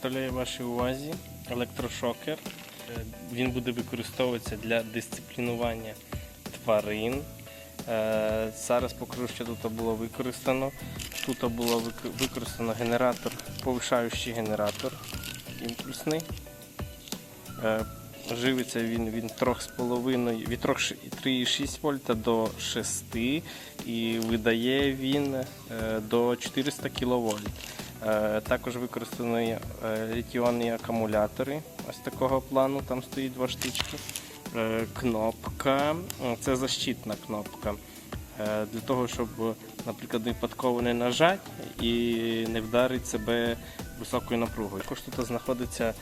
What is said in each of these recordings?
Представляю вашій увазі електрошокер. Е, Він буде використовуватися для дисциплінування тварин. Е, Зараз покажу, що тут було використано. Тут було використано генератор, повишаючий генератор імпульсний. Е, Живиться він від 3,5 від 3,6 вольта до 6 і видає він до 400 кВт. Е, Також використані е, літіонні акумулятори ось такого плану, там стоїть два штучки. Е, Кнопка, це защитна кнопка. Для того, щоб, наприклад, випадково не нажати і не вдарити себе високою напругою. Також тут знаходиться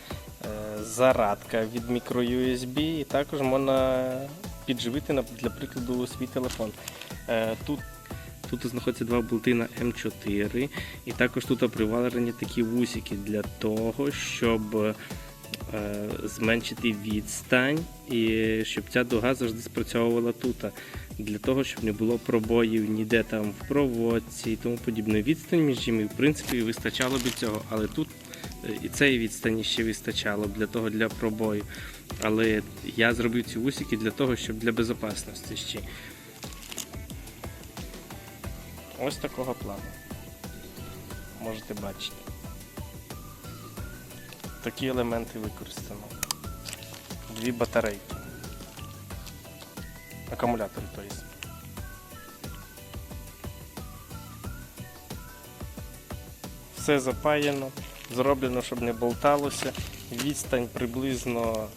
зарадка від мікро-USB і також можна підживити, для прикладу, свій телефон. Тут Тут знаходяться два болти на М4, і також тут приварені такі вусики для того, щоб е, зменшити відстань і щоб ця дуга завжди спрацьовувала тут. Для того, щоб не було пробоїв ніде там в проводці і тому подібне. Відстань між ними, в принципі, вистачало б цього, але тут е, і цієї відстані ще вистачало для того для пробою. Але я зробив ці вусики для того, щоб для безпечності ще. Ось такого плану. Можете бачити. Такі елементи використано. Дві батарейки. Акумулятори, тобто. Все запаяно, зроблено, щоб не болталося. Відстань приблизно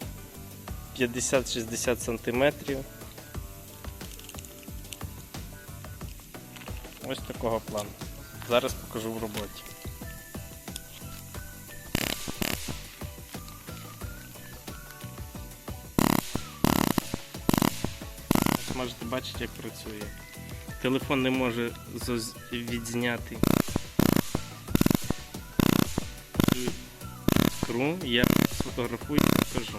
50-60 см. Ось такого плану. Зараз покажу в роботі. Ось можете бачити, як працює. Телефон не може відзняти іскру. Я сфотографую і покажу.